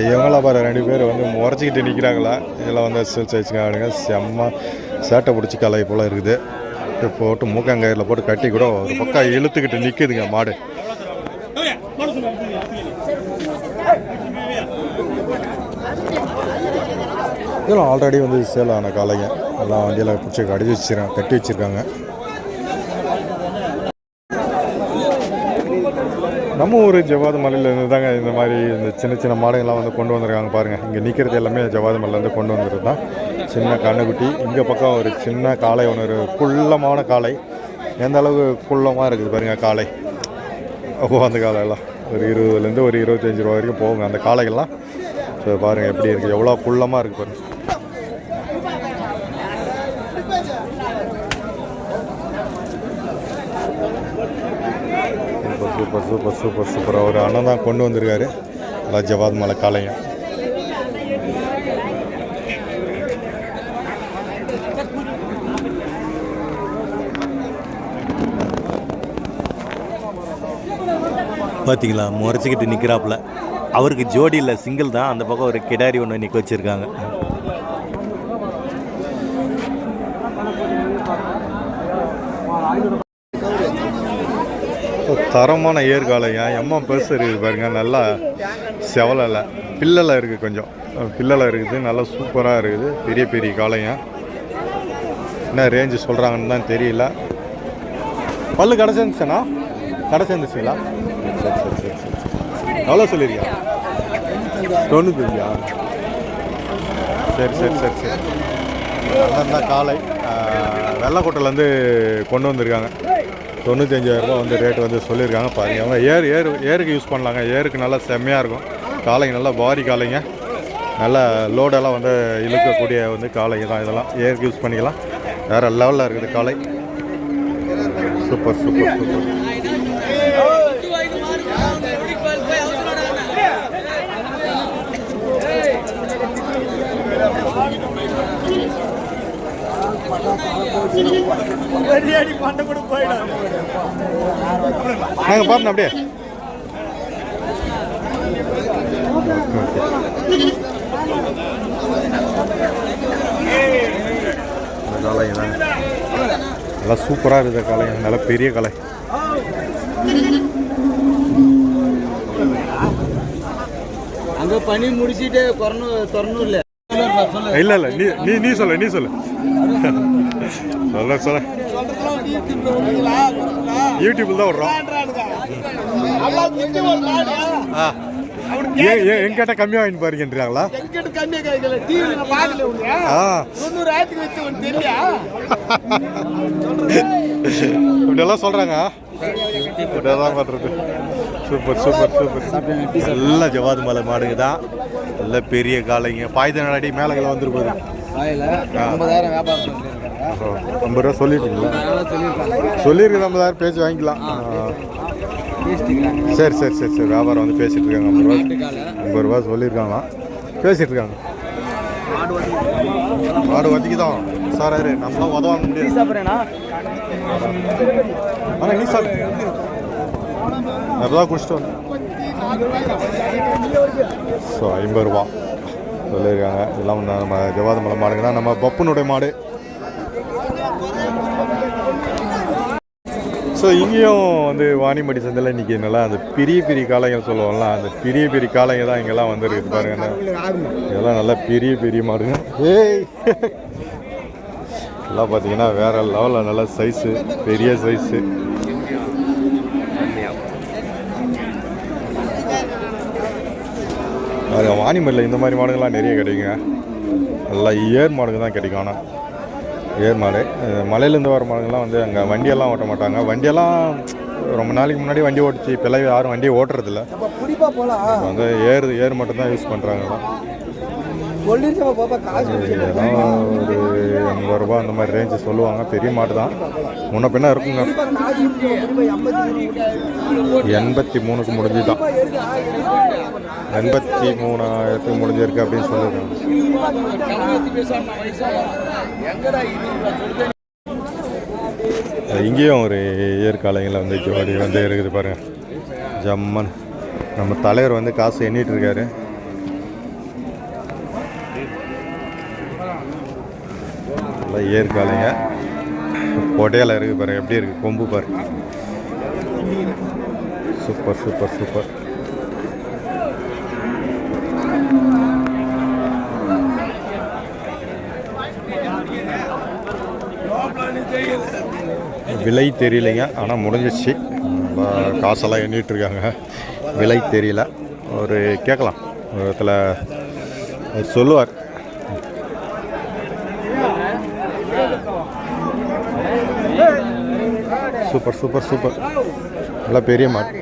இவங்களாம் பாரு ரெண்டு பேர் வந்து முறைச்சிக்கிட்டு நிற்கிறாங்களா இதெல்லாம் வந்து எஸ்எல் சைஸ்க்காரங்க செம்ம சேட்டை பிடிச்சி கலை போல் இருக்குது. போட்டு மூக்கங்கயிறில் போட்டு கட்டி கூட ஒரு பக்கம் இழுத்துக்கிட்டு நிற்குதுங்க மாடு. இதெல்லாம் ஆல்ரெடி வந்து சேல் ஆன காளைங்க. எல்லாம் வண்டியில் பிடிச்சி கட்டி வச்சிருக்காங்க கட்டி வச்சுருக்காங்க. நம்ம ஊர் ஜவாது மலையிலேருந்து தாங்க இந்த மாதிரி இந்த சின்ன சின்ன மாடுங்கள்லாம் வந்து கொண்டு வந்திருக்காங்க பாருங்கள் இங்கே நிற்கிறது எல்லாமே ஜவாது மலையிலேருந்து கொண்டு வந்துட்டு தான். சின்ன கண்ணுக்குட்டி இங்கே பக்கம் ஒரு சின்ன காளை ஒன்று ஒரு குள்ளமான காளை. எந்த அளவுக்கு குள்ளமாக இருக்குது பாருங்கள் காளை. அப்போது அந்த காளையெல்லாம் ஒரு இருபதுலேருந்து ஒரு இருபத்தஞ்சி ரூபா வரைக்கும் போகுங்க அந்த காளைகள்லாம். ஸோ பாருங்கள் எப்படி இருக்குது எவ்வளோ குள்ளமாக இருக்குது பாருங்கள் சூப்பர் சூப்பர் சூப்பர். அவர் ஒரு அண்ணன் தான் கொண்டு வந்திருக்காரு. நல்லா ஜவாத் மலை காலையும் பார்த்தீங்களா முறைச்சிக்கிட்டு நிற்கிறாப்புல அவருக்கு ஜோடி இல்லை சிங்கிள் தான். அந்த பக்கம் ஒரு கிடாரி ஒன்று நிற்க வச்சுருக்காங்க. தரமான ஏற்காலையா எம்மா பெருசு இருக்குது பாருங்க நல்லா செவலில். பில்லலை இருக்குது கொஞ்சம். பில்லலை இருக்குது நல்லா சூப்பராக இருக்குது. பெரிய பெரிய காளைங்க. என்ன ரேஞ்சு சொல்கிறாங்கன்னு தான் தெரியல. பல்லு கடை சேர்ந்துச்சுண்ணா? சரி சரி சரி சரி எவ்வளோ சொல்லியிருக்கீங்க தொண்ணூத்தஞ்சியா? சரி சரி சரி சரி. அண்ணன் காலை வெள்ளக்கோட்டையிலேருந்து கொண்டு வந்திருக்காங்க. தொண்ணூத்தஞ்சாயிரரூபா வந்து ரேட் வந்து சொல்லியிருக்காங்க. பாருங்க அவங்க ஏர் ஏர் ஏருக்கு யூஸ் பண்ணலாங்க. ஏருக்கு நல்லா செம்மையாக இருக்கும். காலைங்க நல்லா பாரி காளைங்க நல்லா லோடெல்லாம் வந்து இழுக்கக்கூடிய வந்து காலைங்க தான் இதெல்லாம். ஏருக்கு யூஸ் பண்ணிக்கலாம். வேறு லெவலில் இருக்குது காளை சூப்பர் சூப்பர் சூப்பர் நாங்கள் பார்ப்போம் அப்படியே. தாங்க நல்லா சூப்பராக இருக்குது காளைங்க நல்லா பெரிய காளை. அங்க பனி முடிச்சிட்டு கொரனூர் தொரனூர்ல இல்லை இல்லை நீ நீ நீ சொல்லு நீ சொல்லு. சொல்ல சொல்ல யூடியூப்பில் தான் விட்றோம். எங்கிட்ட கம்மியாக வாங்கி பாருங்கன்றாங்களா கம்மியா கேட்கல டிவில நான் பார்க்கல உங்க தொண்ணூறு ஆயிரத்துக்கு வச்சு உனக்கு தெரியல இப்படியெல்லாம் சொல்கிறாங்க இப்படியெல்லாம் பண்ணுறது சூப்பர் சூப்பர் சூப்பர் நல்ல ஜவாது மலை மாடுங்க தான். நல்ல பெரிய காளைங்க. பாய்த நாடி மேலே கீழே வந்துரு போகுது ஐம்பதாயிரம் வியாபாரம் ஐம்பது ரூபா சொல்லிட்டீங்களா? சொல்லியிருக்கு ஐம்பதாயிரம் பேசி வாங்கிக்கலாம். சரி சரி சரி சரி வியாபாரம் வந்து பேசிட்டு இருக்காங்க ஐம்பது ரூபா. ஐம்பது ரூபா சொல்லியிருக்காங்களாம். பேசிட்டு இருக்காங்க. மாடு வத்திக்கு தான். சார் யாரு? நம்மளாம் உதவாங்க முடியாது. ஆனால் நீ சார் எப்பதான் குடிச்சிட்டு வந்தேன். ஸோ ஐம்பது ரூபா சொல்லியிருக்காங்க. இதெல்லாம் வந்து நம்ம ஜவாத மலை மாடுங்க தான். நம்ம பப்புனுடைய மாடு. ஸோ இங்கேயும் வந்து வாணிமடி சந்தையில் இன்றைக்கி நல்லா அந்த பெரிய பெரிய காளைகள் சொல்லுவோம்ல அந்த பெரிய பெரிய காளைங்க தான் இங்கெல்லாம் வந்துருக்குது பாருங்க. இதெல்லாம் நல்லா பெரிய பெரிய மாடுங்க ஏய். எல்லாம் பார்த்தீங்கன்னா வேற லெவலில் நல்ல சைஸு பெரிய சைஸு அது வாணிமல்லில் இந்த மாதிரி மாடுகள்லாம் நிறைய கிடைக்குங்க. நல்லா ஏர் மாடுங்க தான் கிடைக்கும் ஆனால் ஏர் மாடு அஹ் மலையிலேருந்து வர மாடுங்கள்லாம் வந்து அங்கே வண்டியெல்லாம் ஓட்ட மாட்டாங்க. வண்டியெல்லாம் ரொம்ப நாளைக்கு முன்னாடி வண்டி ஓட்டுச்சு. இப்போல்லாம் யாரும் வண்டியை ஓட்டுறதில்ல. இப்போ வந்து ஏர் ஏர் மட்டும்தான் யூஸ் பண்ணுறாங்களாம் சொல்லிருச்சா பாப்பா காசு இதெல்லாம் ஒரு எண்பது ரூபா அந்த மாதிரி ரேஞ்சு சொல்லுவாங்க. பெரிய மாடு தான். முன்ன பின்ன இருக்குங்க. எண்பத்தி மூணுக்கு முடிஞ்சு தான். எண்பத்தி மூணாயிரத்துக்கு முடிஞ்சிருக்கு அப்படின்னு சொல்லியிருக்காங்க. இங்கேயும் ஒரு ஏற்காலையில் வந்து ஜோடி வந்து இருக்குது பாருங்க. ஜம்மன் நம்ம தலைவர் வந்து காசு எண்ணிட்டு இருக்காரு. நல்லா ஏற்காலைங்க கொடையால இருக்கு பாருங்க எப்படி இருக்கு? கொம்பு பாருங்க சூப்பர் சூப்பர் சூப்பர். விலை தெரியலைங்க ஆனால் முடிஞ்சிச்சு காசெல்லாம் எண்ணிட்டு இருக்காங்க. விலை தெரியல. ஒரு கேட்கலாம். ஒரு இடத்துல அவர் சொல்லுவார். Super super super. நல்லா பெரிய மாடு.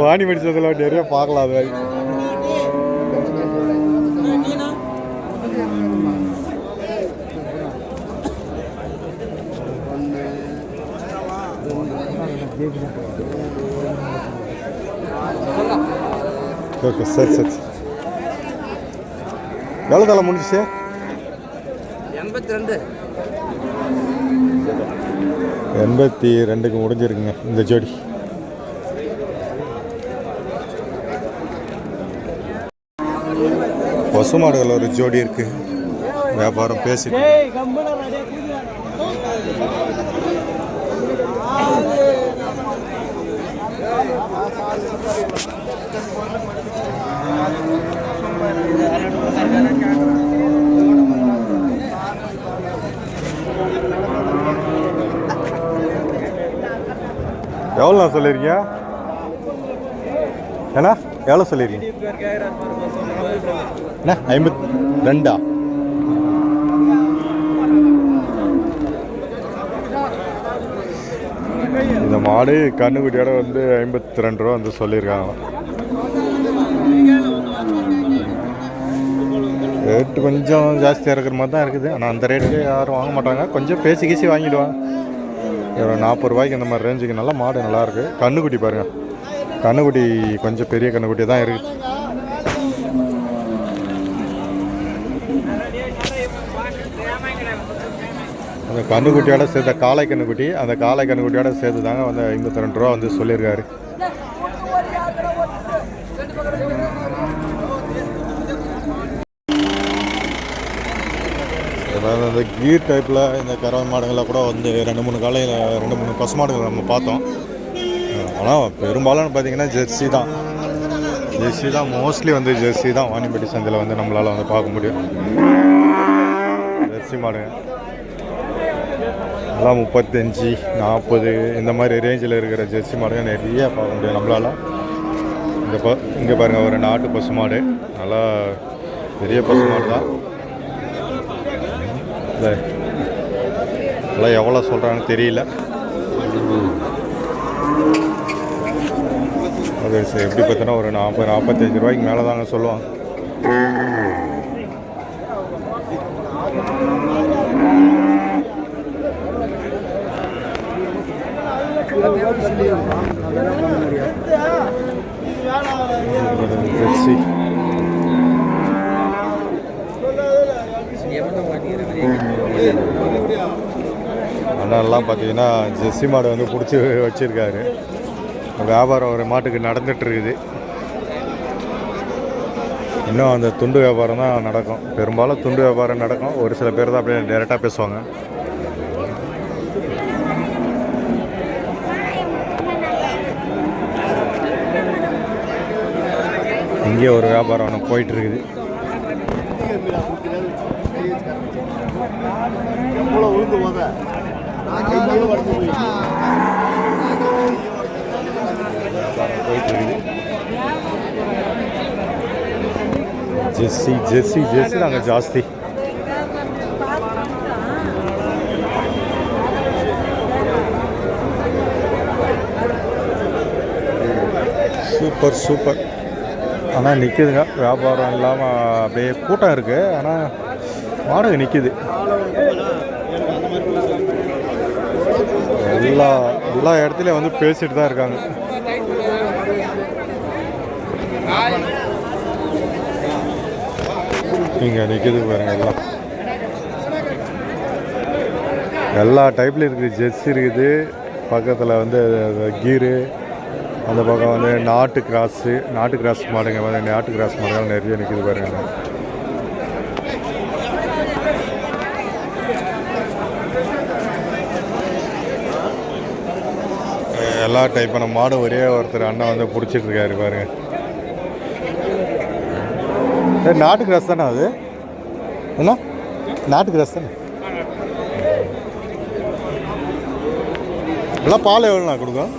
வாணி படிச்சதெல்லாம் நிறைய பார்க்கலாம் அது ஓகே சரி சரி. எவ்வளோ தலை முடிஞ்சிச்சு. எண்பத்தி ரெண்டு எண்பத்தி ரெண்டுக்கு முடிஞ்சிருக்குங்க இந்த ஜோடி. பசுமாடுகள் ஒரு ஜோடி இருக்கு. வியாபாரம் பேசிட்டு. எவ்வளோ நான் சொல்லியிருக்கீங்க ஏண்ணா எவ்வளோ சொல்லியிருக்கீங்க என்ன? ஐம்பத் ரெண்டா? இந்த மாடு கண்ணுக்குட்டியோட வந்து ஐம்பத்தி ரெண்டு ரூபா வந்து சொல்லியிருக்காங்க. ரேட்டு கொஞ்சம் ஜாஸ்தியாக இருக்கிற மாதிரி தான் இருக்குது. ஆனால் அந்த ரேட்டுக்கு யாரும் வாங்க மாட்டாங்க. கொஞ்சம் பேசி கீசி வாங்கிடுவாங்க. ஒரு நாற்பது ரூபாய்க்கு இந்த மாதிரி ரேஞ்சுக்கு நல்லா மாடு நல்லாயிருக்கு. கண்ணுக்குட்டி பாருங்க. கண்ணுக்குட்டி கொஞ்சம் பெரிய கண்ணுக்குட்டி தான் இருக்கு. அந்த கண்ணுக்குட்டியோட சேர்த்த காளை கண்ணுக்குட்டி அந்த காளை கண்ணுக்குட்டியோட சேர்த்து தாங்க வந்து ஐம்பத்தி ரெண்டு ரூபா வந்து சொல்லியிருக்காரு. அதாவது அந்த கீர் டைப்பில் இந்த கறவை மாடுகளை கூட வந்து ரெண்டு மூணு காலையில் ரெண்டு மூணு பசு மாடுகள் நம்ம பார்த்தோம். ஆனால் பெரும்பாலும் பார்த்தீங்கன்னா ஜெர்சி தான். ஜெர்சி தான் மோஸ்ட்லி வந்து ஜெர்சி தான். வாணிப்பட்டி சந்தையில் வந்து நம்மளால் வந்து பார்க்க முடியும். ஜெர்சி மாடுங்க எல்லாம் முப்பத்தஞ்சு நாற்பது இந்த மாதிரி ரேஞ்சில் இருக்கிற ஜெர்சி மாடுங்க நிறைய பார்க்க முடியும் நம்மளால். இந்த ப இங்கே பாருங்கள் ஒரு நாட்டு பசு மாடு. நல்லா பெரிய பசு மாடு தான். இல்லை. எவ்வளோ சொல்கிறாங்கன்னு தெரியல. அது சரி, எப்படி பார்த்தோன்னா ஒரு நாற்பது நாற்பத்தஞ்சு ரூபாய்க்கு மேலே தாங்க சொல்லுவாங்க ஜெர்சி அண்ணாலாம் பார்த்தீங்கன்னா ஜெர்சி மாடு வந்து பிடிச்சி வச்சிருக்காரு. வியாபாரம் ஒரு மாட்டுக்கு நடந்துட்டு இருக்குது. இன்னும் அந்த துண்டு வியாபாரம் தான் நடக்கும். பெரும்பாலும் துண்டு வியாபாரம் நடக்கும். ஒரு சில பேர் தான் அப்படியே டேரெக்டாக பேசுவாங்க. இங்கே ஒரு வியாபாரம் ஒன்று போயிட்டுருக்குது எவ்வளோ உழுந்து போயிட்டு ஜெஸ்ஸி ஜெஸ்ஸி ஜெஸ்ஸி நாங்கள் ஜாஸ்தி. Super super. ஆனால் நிற்குதுங்க வியாபாரம் இல்லாமல் அப்படியே கூட்டம் இருக்குது ஆனால் வாடகை நிற்கிது எல்லா எல்லா இடத்துலையும் வந்து பேசிட்டு தான் இருக்காங்க. இங்கே நிற்கிது பாருங்க எல்லாம். எல்லா டைப்லையும் இருக்குது. ஜெர்சி இருக்குது. பக்கத்தில் வந்து கீரு அந்த பக்கம் வந்து நாட்டு கிராஸு நாட்டு கிராஸ் மாடுங்க வந்து நாட்டு கிராஸ் மாடுகள் நிறைய நிற்கிது பாருங்க. எல்லா டைப்பான மாடு ஒரே ஒருத்தர் அண்ணன் வந்து பிடிச்சிட்டு இருக்காரு பாருங்க. ஏய், நாட்டு கிராஸ் தானே அது? என்ன? நாட்டு கிராஸ் தானே? எல்லாம் பால் எவ்வளோண்ணா கொடுக்கும்?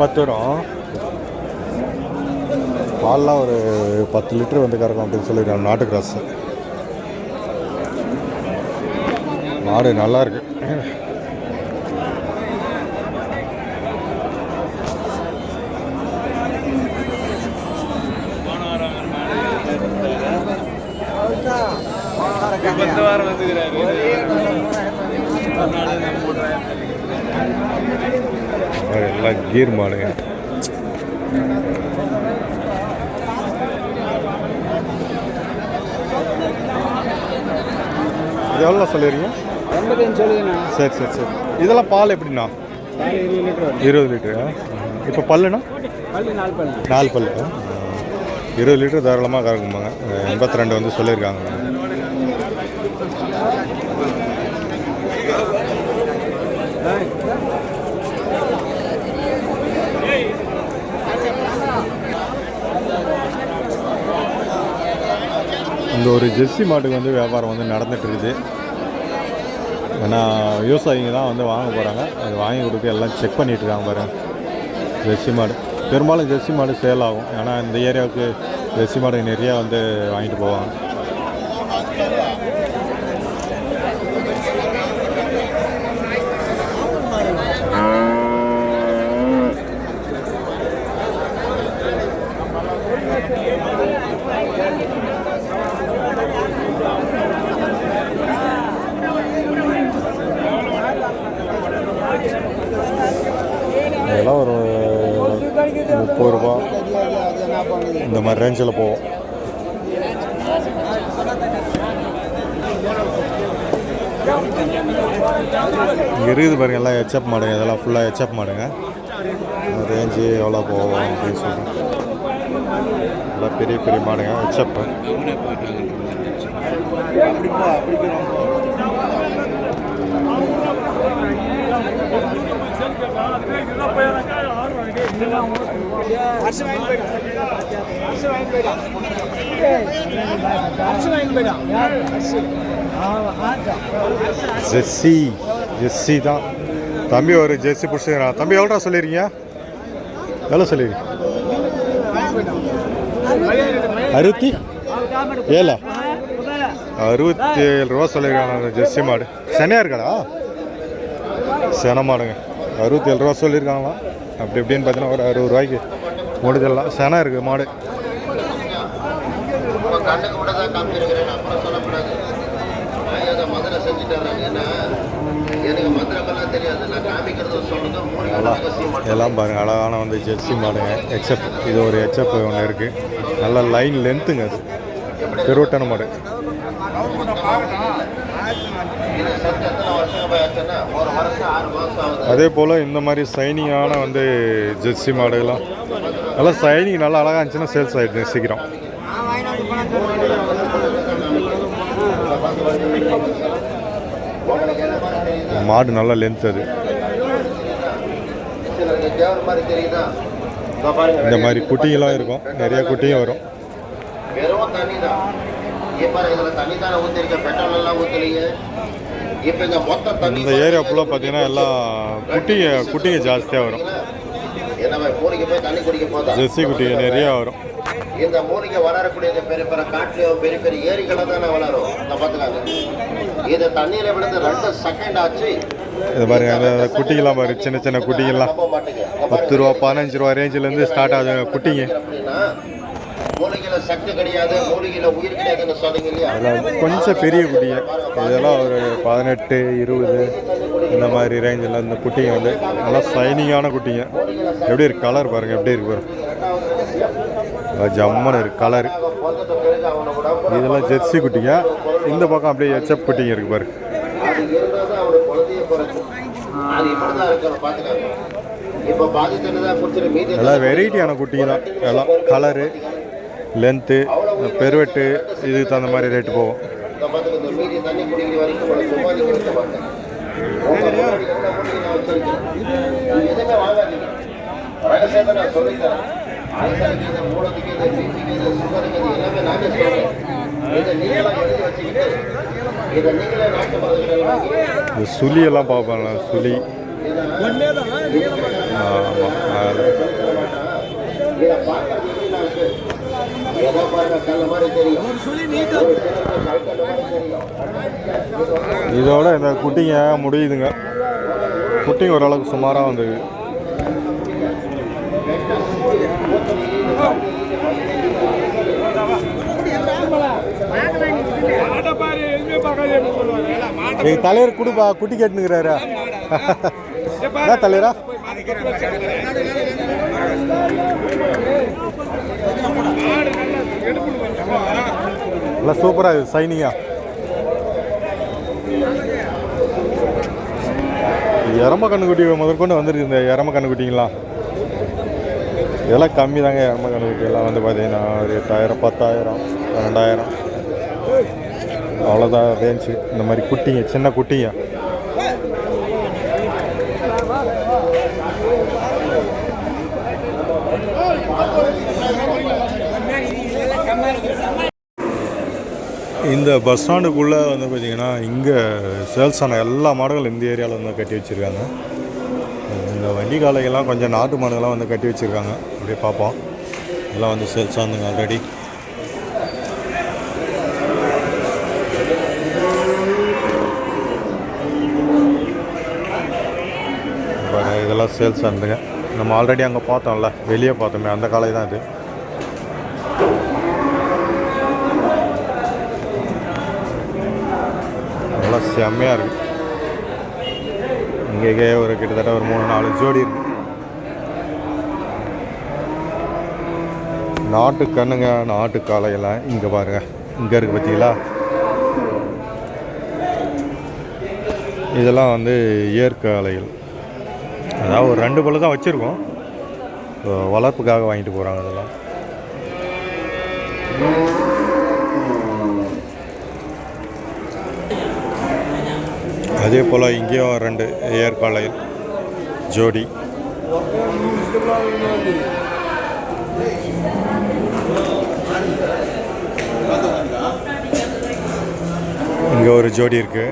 பத்து வரும். பால்லாம் ஒரு பத்து லிட்டர் வந்து கறக்கும் அப்படின்னு சொல்லியிருக்காங்க. நாட்டு கிராஸ் மாடு நல்லா எல்லாம் கீர் மாடுங்க. எவ்வளோ சொல்லிடுறீங்க? எண்பத்தஞ்சு சொல்லுங்கண்ணா சரி சரி சரி. இதெல்லாம் பால் எப்படிண்ணா? பால் இருபது லிட்டர் இப்போ பல்லுண்ணா? பல்லு நாலு பல்லு. நாலு பல்லு. இருபது லிட்டர் தாராளமாக கறக்குமாங்க எண்பத்தி ரெண்டு வந்து சொல்லியிருக்காங்க. இந்த ஒரு ஜெர்சி மாட்டுக்கு வந்து வியாபாரம் வந்து நடந்துகிட்டு இருக்குது ஏன்னா விவசாயிங்க தான் வந்து வாங்க போகிறாங்க அது வாங்கி கொடுத்து எல்லாம் செக் பண்ணிகிட்ருக்காங்க இருக்காங்க பாருங்க. ஜெர்சி மாடு. பெரும்பாலும் ஜெர்சி மாடு சேல் ஆகும். ஏன்னா இந்த ஏரியாவுக்கு ஜெர்சி மாடு நிறையா வந்து வாங்கிட்டு போவாங்க இதெல்லாம் ஒரு முப்பது ரூபா இந்த மாதிரி ரேஞ்சில் போகும் இங்கே இருக்குது பாருங்க எல்லாம் ஹெச்அப் மாடுங்க இதெல்லாம் ஃபுல்லாக ஹெச்அப் மாடுங்க. ரேஞ்சு எவ்வளோ போகும் அப்படின்னு சொல்லிட்டு. எல்லாம் பெரிய பெரிய மாடுங்க ஹெச்அப் வருஷம் வாங்கி வாங்கி வாங்கி ஜெஸ்ஸி ஜெஸ்ஸி தான். தம்பி ஒரு ஜெர்சி பிடிச்சிக்கிறான் தம்பி எவ்வளோ சொல்லிடுறீங்க எவ்வளோ சொல்லிடுறீங்க அறுபத்தி? ஏழா? அறுபத்தி ஏழு ரூபா சொல்லியிருக்காங்க ஜெர்சி மாடு. சென்னையா இருக்காடா சென மாடுங்க. அறுபத்தி ஏழு ரூபா சொல்லியிருக்காங்களா அப்படி இப்படின்னு பார்த்தீங்கன்னா ஒரு அறுபது ரூபாய்க்கு முடிஞ்சிடலாம். சென இருக்குது மாடு. கண்ணுக்கு கூட தான் காமிச்சிருக்கிறேன் அப்புறம் சொல்லக்கூடாது நான் முதல்ல செஞ்சுட்டு ஏன்னா எல்லாம் பாருங்கள் பாருங்க அழகான வந்து ஜெர்சி மாடுங்க. எக்ஸப் இது ஒரு எக்ஸப் ஒன்று இருக்குது நல்ல லைன் லென்த்துங்க அது. பெருவட்டான மாடு. அதே போல் இந்த மாதிரி சைனிங்கான வந்து ஜெர்சி மாடுகள்லாம். நல்லா சைனிங் நல்லா அழகாக இருந்துச்சுன்னா சேல்ஸ் ஆகிடுது சீக்கிரம். மாடு நல்லா லென்த் அது. இந்த மாதிரி குட்டிங்கெல்லாம் இருக்கும். நிறைய குட்டியும் வரும். வெறும் தண்ணி தான் இப்ப இதுல தண்ணி தானே பெட்ரோல் எல்லாம் இந்த மொத்த தண்ணி இந்த ஏரியா ஃபுல்லாக பார்த்தீங்கன்னா எல்லாம் குட்டிங்க குட்டிங்க ஜாஸ்தியாக வரும். ஜெர்சி குட்டிங்க நிறையா வரும். இந்த மூலிகை வளரக்கூடிய இந்த பெரிய பெரிய காட்டுலயோ பெரிய பெரிய ஏரிகளை தானே வளரும். இந்த பார்த்துக்காங்க. இது தண்ணியில விழுந்து ரெண்டு செகண்ட் ஆச்சு. இது பாருங்க அந்த குட்டிங்கெல்லாம் பாரு சின்ன சின்ன இங்க பத்து ரூபா பதினஞ்சு ரூபா ரேஞ்சிலேருந்து ஸ்டார்ட் ஆகுது குட்டிங்க. மூலிகையில சக்தி கிடையாது மூலிகையில உயிர் கிடையாதுன்னு சொன்னீங்க இல்லையா? கொஞ்சம் பெரிய குட்டிங்க. இதெல்லாம் ஒரு பதினெட்டு இருபது இந்த மாதிரி ரேஞ்சில் இந்த குட்டிங்க வந்து நல்லா ஷைனிங்கான குட்டிங்க. எப்படி இருக்கு கலர் பாருங்க எப்படி இருக்கு பாருங்க. ஜம்மன் இருக்கு கலர் இதெல்லாம் ஜெர்சி குட்டிங்க. இந்த பக்கம் அப்படியே எச்எப் குட்டிங்க இருக்கு பாரு. எல்லாம் வெரைட்டியான குட்டிங்க தான். எல்லாம் கலரு லென்த்து பெருவெட்டு இதுக்கு தகுந்த மாதிரி ரேட்டு போகும். இந்த மீதி தண்ணி குடிக்கிற வரைக்கும் எதுவுமே வாங்காதீங்க ரகசியத்தை நான் சொல்லித்தரேன் ஆயுசாருக்கு இது மூலத்துக்கு எல்லாமே இதை எழுதி வச்சுக்கிட்டு இதை நீங்களே நாட்டு மருந்துகள் இந்த பார்ப்பாங்க சுழி. இதை ஏதோ பாருங்க கல்ல மாதிரி தெரியும் இதோட இந்த குட்டிங்க முடியுதுங்க. குட்டிங்க ஓரளவுக்கு சுமாராக வந்தது எங்கள் தலைவர் கொடுப்பா குட்டி கேட்டுங்கிறாரா என்ன தலைவரா? நல்லா சூப்பராக இருக்குது சைனிங்கா எரம கண்ணுக்குட்டி முதற்கொண்டு வந்துருக்கு இந்த எரம கண்ணுக்குட்டிங்களாம் இதெல்லாம் கம்மி தாங்க எரம கண்ணுக்குட்டி எல்லாம் வந்து பார்த்தீங்கன்னா ஒரு எட்டாயிரம் பத்தாயிரம் பன்னெண்டாயிரம். அவ்வளோதான் ரேஞ்சு இந்த மாதிரி குட்டிங்க சின்ன குட்டிங்க. இந்த பஸ் ஸ்டாண்டுக்குள்ளே வந்து பார்த்தீங்கன்னா இங்கே சேல்ஸ் ஆன எல்லா மாடுகளும் இந்த ஏரியாவில் வந்து கட்டி வச்சுருக்காங்க. இந்த வண்டி காலைகள்லாம் கொஞ்சம் நாட்டு மாடுகள்லாம் வந்து கட்டி வச்சுருக்காங்க. அப்படியே பார்ப்போம். எல்லாம் வந்து சேல்ஸ் ஆனதுங்க ஆல்ரெடி இதெல்லாம் சேல்ஸ் ஆனதுங்க நம்ம ஆல்ரெடி அங்கே பார்த்தோம்ல வெளியே பார்த்தோமே அந்த காலை தான் இது. நல்லா செம்மையாக இருக்குது இங்கே ஒரு கிட்டத்தட்ட ஒரு மூணு நாலு ஜோடி இருக்கு. நாட்டு கண்ணுங்க நாட்டு காலையெல்லாம் இங்கே பாருங்க. இங்கே இருக்கு பார்த்தீங்களா? இதெல்லாம் வந்து ஏற்காலைகள் அதாவது ஒரு ரெண்டு பல்லு தான் வச்சுருக்கோம். வளர்ப்புக்காக வாங்கிட்டு போகிறாங்க அதெல்லாம். அதே போல் இங்கேயும் ரெண்டு ஏற்காலையில் ஜோடி. இங்கே ஒரு ஜோடி இருக்குது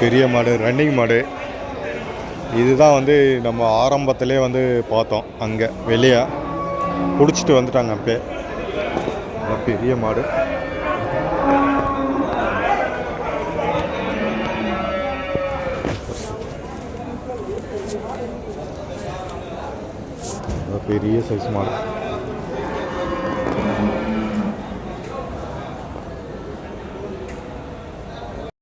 பெரிய மாடு ரன்னிங் மாடு. இதுதான் வந்து நம்ம ஆரம்பத்திலே வந்து பார்த்தோம் அங்கே வெளியே. பிடிச்சிட்டு வந்துட்டாங்க அப்பே. பெரிய மாடு. பெரிய சைஸ் மாடு.